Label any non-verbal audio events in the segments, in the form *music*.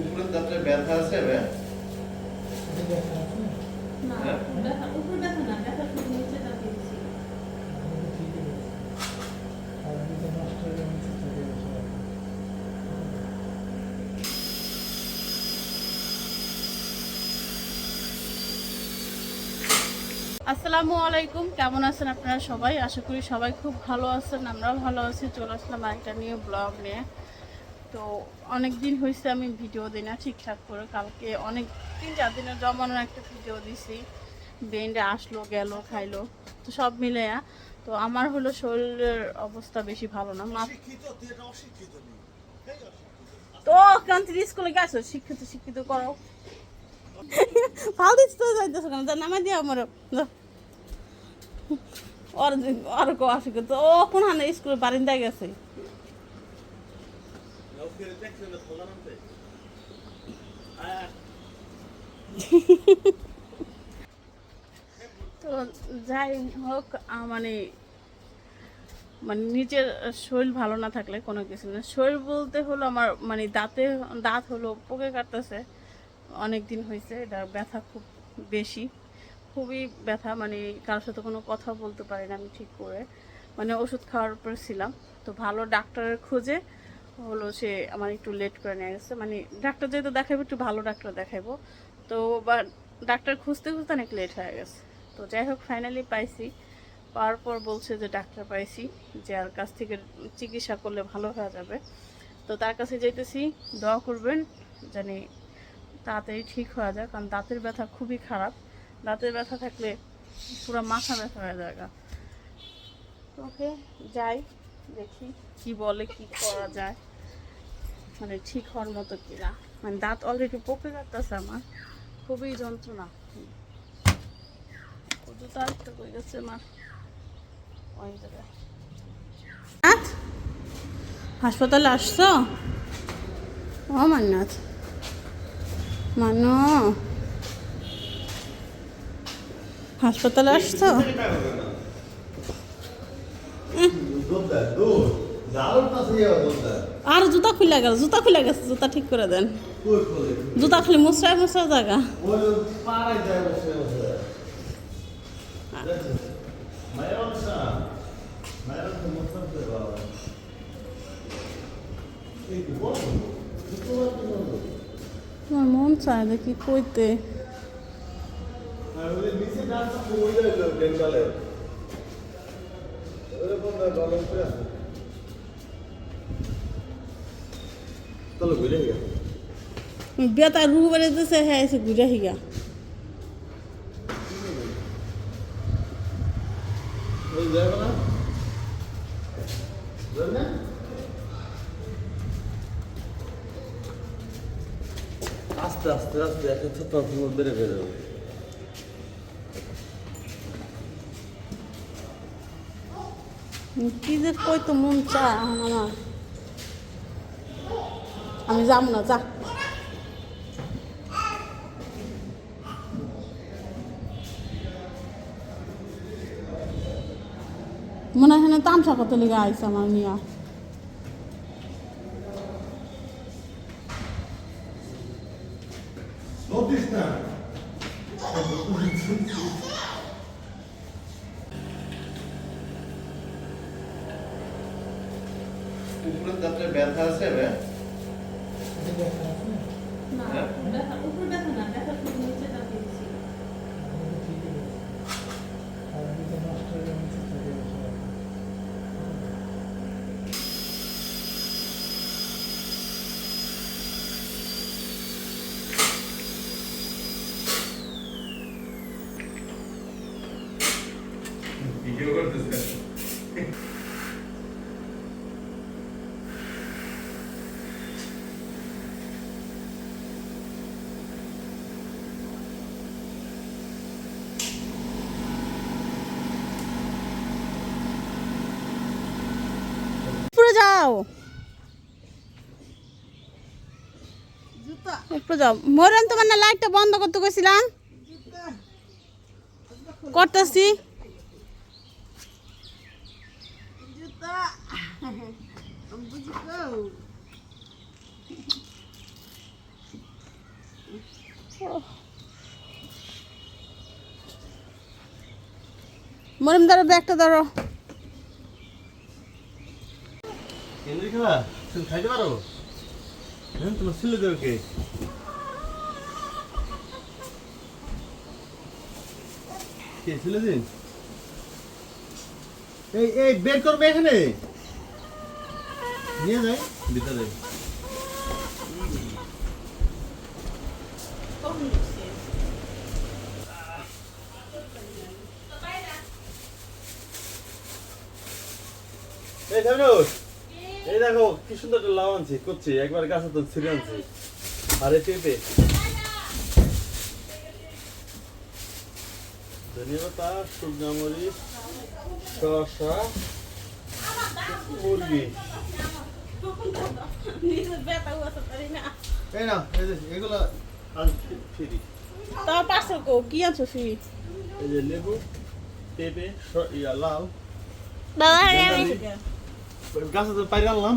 উপরের দাঁতে ব্যথা আছে না হ্যাঁ? উপরে ব্যথা না ব্যথা শুধু নিচে দাঁতে বেশি আসসালামু আলাইকুম কেমন আছেন আপনারা সবাই? আশা করি সবাই খুব ভালো আছেন আমরাও ভালো আছি চলে আসলাম আরেকটা নিয়ে ব্লগ নিয়ে। তো অনেক দিন হয়েছে আমি ভিডিও দিই না ঠিকঠাক করে। কালকে অনেক তিন চার দিনের জমানোর একটা ভিডিও দিছি। বেন্ডে আসলো গেল খাইলো তো সব মিলে তো আমার হলো শরীরের অবস্থা বেশি ভালো না। মা তো কান্ট্রি স্কুলে গেছো? শিক্ষিত শিক্ষিত করো। *laughs* ফাল দিচ্ছি তো যাইতেছো কেন? যা নামাই দিয়া আমার ওর ওর কো আসে তো ও কোন স্কুলে বারিন্দায় গেছে। তো। যাই হোক মানে মানে নিজের শরীর ভালো না থাকলে কোনো কিছু না। শরীর বলতে হলো আমার মানে দাঁতে, দাঁত হলো পোকে কাটতেছে। অনেক দিন হয়েছে এটা ব্যথা খুব বেশি। খুবই ব্যথা মানে কারোর সাথে কোনো কথা বলতে পারি না আমি ঠিক করে। মানে ওষুধ খাওয়ার উপর ছিলাম। তো ভালো ডাক্তারের খোঁজে হলো সে আমার একটু লেট করে নিয়ে গেছে। মানে ডাক্তার যেহেতু দেখাবো, একটু ভালো ডাক্তার দেখাবো। তো বা ডাক্তার খুঁজতে খুঁজতে অনেক লেট হয়ে গেছে। তো যাই হোক ফাইনালি পাইছি। পাওয়ার পর বলছে যে ডাক্তার পাইছি, যে আর কাছ থেকে চিকিৎসা করলে ভালো হয়ে যাবে। তো তার কাছে যেতেছি দোয়া করবেন জানি তাড়াতাড়ি ঠিক হয়ে যায় কারণ দাঁতের ব্যথা খুবই খারাপ। দাঁতের ব্যথা থাকলে পুরো মাথা ব্যথা হয়ে যায়। ওকে, যাই। দেখি কি বলে, কি করা যায়। মানে ঠিক হওয়ার মতো কিনা। মানে দাঁত অলরেডি পকে যাচ্ছে আমার। খুবই যন্ত্রণা। হাসপাতালে আসছো? ও মান্নাথ মানো হাসপাতালে আসছো? আর জুতা খুলে গেল জুতা খুলে গেছে জুতা ঠিক করে দেন। জুতা খুলে মুসরায় মুসরা জায়গা। আমার মন চায় দেখি কইতে। চলো ঘুরে গেল বেতা রু বেড়েছে হ্যাঁ এসে ঘুরে হিগা ওই যাবে না যাবে না আস্তে আস্তে আস্তে একটা ছোট তোমার বেড়ে বেড়ে কি যে কইতো মন চা আমার আমি যাম না, যা। মনে হয় না তামসা কত লেগে আইসা আমার নিয়া নটিস না উপরের দাঁতে ব্যথা আছে বে না হ্যাঁ? ব্যথা উপরে ব্যথা না ব্যথা শুধু নিচে দাঁতে যাও। মরেন তোমার না লাইটটা বন্ধ করতে গেছিলাম করতেছি। মরিমদারের ব্যাগটা ধরো। কেন্দ্রে খাওয়া তুমি খাইতে পারো? হ্যাঁ এই এই, বের করবে এখানে। নিয়ে যাই ভিতরে। এই থামনুর এই দেখো কি সুন্দর একটা লাউ আনছি করছি একবার গাছে তো ছিঁড়ে আনছি। আরে পেঁপে। ধনিয়া পাতা শুকনো মরিচ শসা মুরগি। এই না এগুলো ফ্রি। তা পার্সেল কো কি আছো ফি? এই যে লেবু পেঁপে ইয়া লাউ। বাবা গাছে তো পাইরে আনলাম।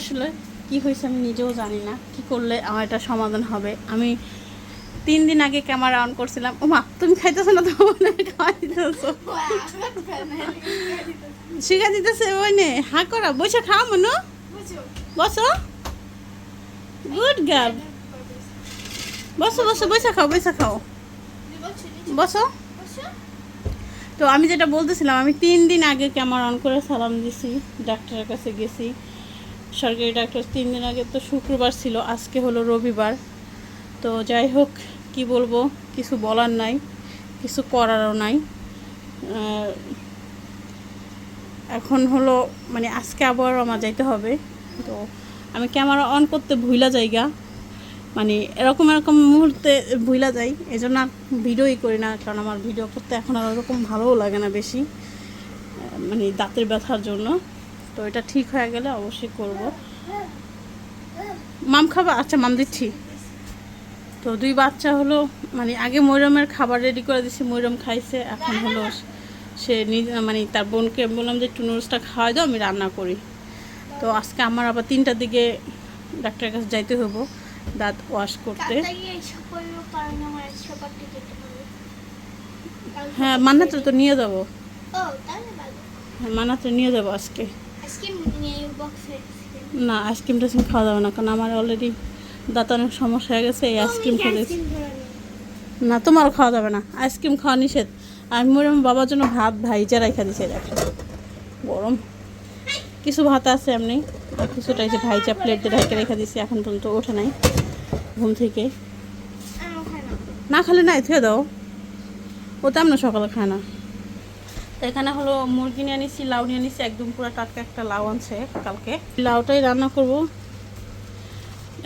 আসলে কি হয়েছে আমি নিজেও জানি না। কি করলে আমার এটা সমাধান হবে? আমি তিন দিন আগে ক্যামেরা অন করছিলাম। ও মা তুমি খাইতেছো না তো? খাওয়া দিতেছো। শিখা দিতেছে ওই নে হা, করা, বসে, খাও, মনু। বসো। Good girl. বসো বসো, বসে খাও বসে খাও। বসো। তো আমি যেটা বলতেছিলাম, আমি তিন দিন আগে ক্যামেরা অন করে সালাম দিছি, ডাক্তারের কাছে গেছি। সরকারি ডাক্তার, তিন দিন আগে তো শুক্রবার ছিল, আজকে হলো রবিবার। তো যাই হোক, কি বলব, কিছু বলার নাই, কিছু করারও নাই। এখন হলো মানে আজকে আবার আমার যাইতে হবে। তো আমি ক্যামেরা অন করতে ভুলা জায়গা। মানে এরকম এরকম মুহূর্তে ভুলা যাই এই জন্য আর ভিডিওই করি না, কারণ আমার ভিডিও করতে এখন আর ওরকম ভালোও লাগে না বেশি মানে দাঁতের ব্যথার জন্য। তো এটা ঠিক হয়ে গেলে অবশ্যই করব। মাম খাবা? আচ্ছা মাম দিচ্ছি। তো দুই বাচ্চা হলো মানে আগে ময়রমের খাবার রেডি করে দিছি ময়রম খাইছে এখন হলো সে নিজ মানে তার বোনকে বললাম যে একটু নুডলসটা খাওয়াই দাও আমি রান্না করি। তো আজকে আমার আবার তিনটার দিকে ডাক্তারের কাছে যাইতে হব দাঁত ওয়াশ করতে। হ্যাঁ মান্নাতে তো নিয়ে যাব। হ্যাঁ নিয়ে যাব আজকে। না আইসক্রিম টাইসক্রিম খাওয়া যাবে না কারণ আমার অলরেডি দাঁত অনেক সমস্যা হয়ে গেছে এই আইসক্রিম খেলে না। তোমারও খাওয়া যাবে না আইসক্রিম খাওয়া নিষেধ। আমি মরম বাবার জন্য ভাত ভাইজা রাখা দিছে দেখো গরম। কিছু ভাত আছে এমনি আর কিছুটা এই যে ভাইজা প্লেট ঢেকে রেখে দিছি এখন পর্যন্ত ওঠে নাই ঘুম থেকে। না। খালে নাই থুয়ে দাও। ও তো আমরা সকালে খায় না। তো এখানে হলো মুরগি নিয়ে নিছি লাউ নিয়ে নিছি একদম পুরো টাটকা একটা লাউ আনছে কালকে। লাউটাই রান্না করব।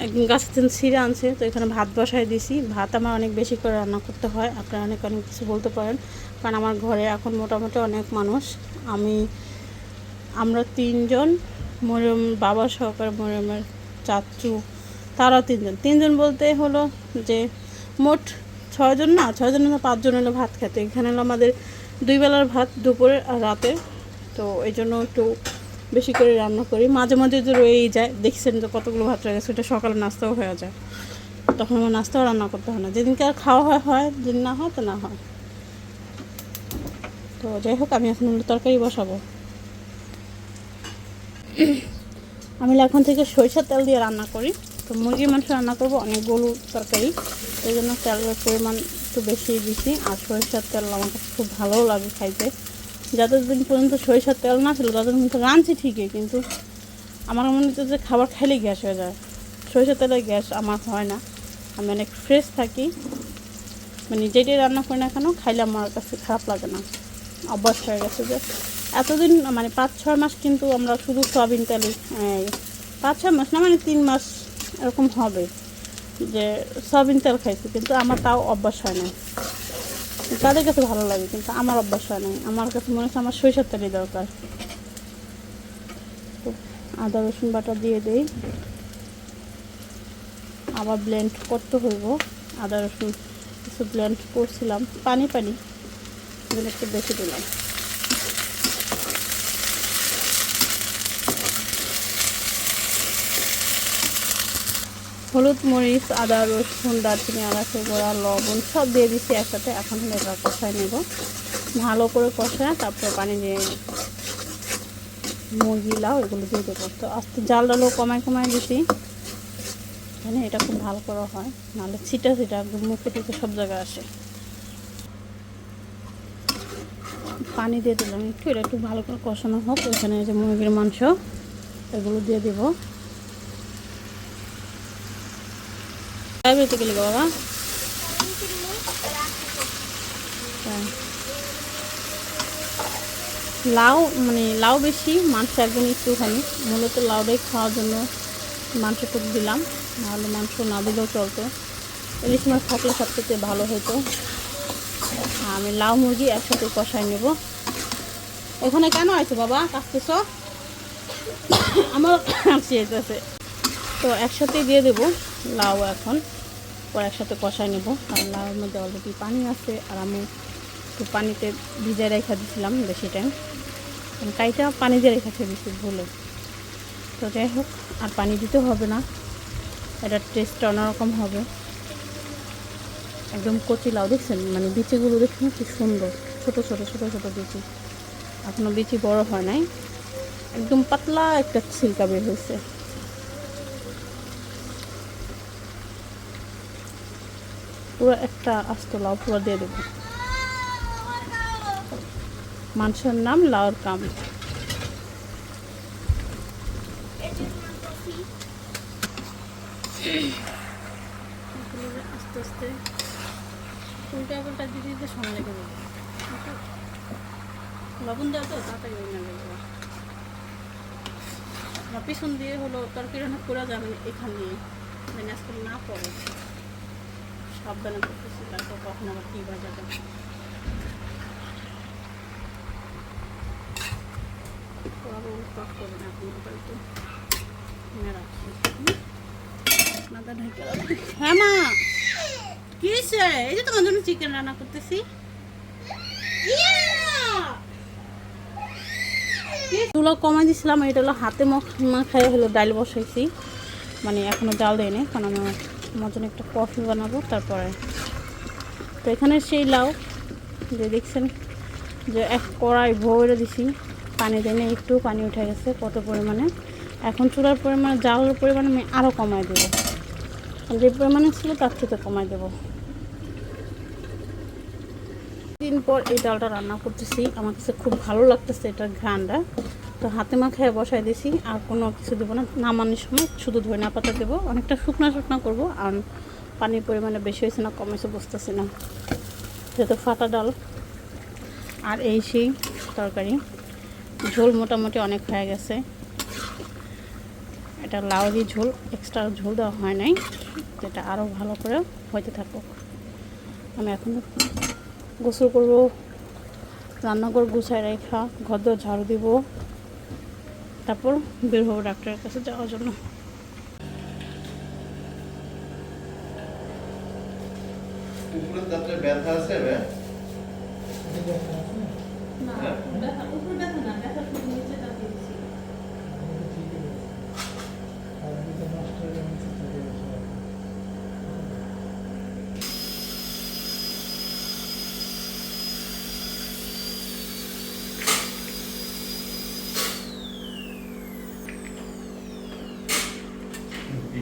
একদম গাছের থেকে ছিঁড়ে আনছে, তো এখানে ভাত বসায় দিছি। ভাত আমার অনেক বেশি করে রান্না করতে হয়, আপনারা অনেক অনেক কিছু বলতে পারেন। কারণ আমার ঘরে এখন মোটামুটি অনেক মানুষ। আমি, আমরা তিনজন, মরিয়ম বাবা সহকার মরিয়মের চাচু, তারাও তিনজন। তিনজন বলতে হলো যে, মোট ছয়জন না ছয়জন না, পাঁচজন হলো ভাত খেতে। এখানে হলো আমাদের দুই বেলার ভাত দুপুরে আর রাতে। তো এই জন্য একটু বেশি করে রান্না করি। মাঝে মাঝে যে রয়েই যায়, দেখছেন যে কতগুলো ভাত রয়ে গেছে ওটা সকালে নাস্তাও হয়ে যায়। তখন আমার নাস্তাও রান্না করতে হয় না। যেদিনকে আর খাওয়া হয় হয়, যেদিন না হয়, তো না হয়। তো যাই হোক, আমি এখন তরকারি বসাবো। আমি এখন থেকে সরিষার তেল দিয়ে রান্না করি। তো মুরগির মাংস রান্না করব, অনেক গরু তরকারি। সেই জন্য তেলের পরিমাণ একটু বেশি দিছি, আর সরিষার তেল আমার কাছে খুব ভালোও লাগে খাইতে। যতদিন পর্যন্ত সরিষার তেল না ছিল, ততদিন তো রাঁধছি ঠিকই, কিন্তু আমার মনে হচ্ছে যে খাবার খাইলে গ্যাস হয়ে যায়। সরিষার তেলে গ্যাস আমার হয় না। আমি অনেক ফ্রেশ থাকি। মানে যেটাই রান্না করি না কেন, খাইলে আমার কাছে খারাপ লাগে না। অভ্যাস হয়ে গেছে যে এতদিন মানে পাঁচ, ছয় মাস কিন্তু আমরা শুধু সয়াবিন তেলে পাঁচ, ছয় মাস না মানে তিন মাস এরকম হবে। যে সয়াবিন তেল খাইছি, কিন্তু আমার তাও অভ্যাস হয় না তাদের কাছে ভালো লাগে, কিন্তু আমার অভ্যাস হয় না আমার কাছে মনে হচ্ছে আমার সরিষার তেলই দরকার। আদা, রসুন বাটা দিয়ে দেই। আবার ব্লেন্ড করতে হইব। আদা, রসুন কিছু ব্লেন্ড করছিলাম। পানি পানি। একটু বেশি দিলাম। হলুদ মরিচ, আদা, রসুন, দারচিনি এলাচের গোড়া, লবণ সব দিয়ে দিচ্ছি একসাথে। এখন এটা কষাই নেব। ভালো করে কষা তারপর পানি দিয়ে মুরগি, লাউ এগুলো দিয়ে দেবো। তো আস্তে জাল ডালও কমায় কমায় দিছি। মানে এটা খুব ভালো করা হয়। নাহলে ছিটা ছিটা একদম মুখে টুকে সব জায়গায় আসে। পানি দিয়ে দিলাম। একটু, এটা একটু ভালো করে কষানো হোক। এখানে যে মুরগির মাংস, এগুলো দিয়ে দেব। বাবা। লাউ মানে লাউ বেশি, মাংস একদম একটুখানি মূলত লাউটাই খাওয়ার জন্য মাংসটুকু দিলাম, নাহলে মাংস না দিলেও চলতো। ইলিশ মাছ থাকলে সবথেকে ভালো হতো আমি লাউ মুরগি একসাথে কষাই নেব। এখানে কেন আছে বাবা? কাঁচতেছ আমার *coughs* যেতেছে তো একসাথে দিয়ে দেব। লাউ এখন পর একসাথে কষাই নেব। কারণ লাউর মধ্যে অলরেডি পানি আছে, আর আমি একটু পানিতে ভিজে রেখে দিয়েছিলাম বেশি টাইম কারণ কাইটা পানি দিয়ে রেখেছে বেশি, ভুলে। তো যাই হোক, আর পানি দিতে হবে না। এটার টেস্ট অন্যরকম হবে। একদম কচি লাউ দেখছেন? মানে বিচিগুলো দেখুন কি সুন্দর। ছোট ছোট ছোট ছোট বিচি। এখনও বিচি বড় হয় নাই। একদম পাতলা একটা ছিলকা বের হয়েছে। পুরো একটা আস্ত লাউ পুরো দিয়ে দেবো। মাংসের নাম লাউর কাম। আস্তে আস্তে লবণ দেওয়া তো, তাড়াতাড়ি পিছন দিয়ে হলো তরকারি রান্না করা যাবে এখান দিয়ে। মানে আজকে না পড়ে। সাবধানে করতেছি, তারপর। হ্যাঁ মা, কি? এই যে তোমার জন্য চিকেন রান্না করতেছি। চুলা কমাই দিছিলাম, এটা হলো হাতে মাখায় হলো ডাল বসাইছি। মানে এখনও জাল দেয়নি, কারণ আমি আমার জন্য একটা কফি বানাবো, তারপরে। তো এখানে সেই লাউ, যে দেখছেন যে এক কড়াই ভরে দিছি, পানি দেনে একটু পানি উঠে গেছে কত পরিমাণে। এখন চুলার পরিমাণে, জালের পরিমাণে আমি আরও কমাই দেবো। যে পরিমাণে ছিল তার থেকে কমাই দেবো। দিন পর এই ডালটা রান্না করতেছি, আমার কাছে খুব ভালো লাগতেছে এটার ঘ্রানটা তো হাতে মাখায় বসাই দিছি, আর কোনো কিছু দেবো না। নামানোর সময় শুধু ধনিয়া পাতা দেবো। অনেকটা শুকনা শুকনা করব, আর পানির পরিমাণে বেশি হয়েছে না কমেছে বুঝতেছি না। যেহেতু ফাটা ডাল। আর এই সেই তরকারি। ঝোল মোটামুটি অনেক হয়ে গেছে। এটা লাউরি ঝোল এক্সট্রা ঝোল দেওয়া হয় নাই। যেটা আরও ভালো করে হইতে থাকুক। আমি এখন গোসল করব। রান্নাঘর গুছাই রেখা ঘর ঝাড়ু দিব। তারপর বের হব ডাক্তারের কাছে যাওয়ার জন্য। ব্যথা আছে না ব্যথা উপরে ব্যথা না ব্যথা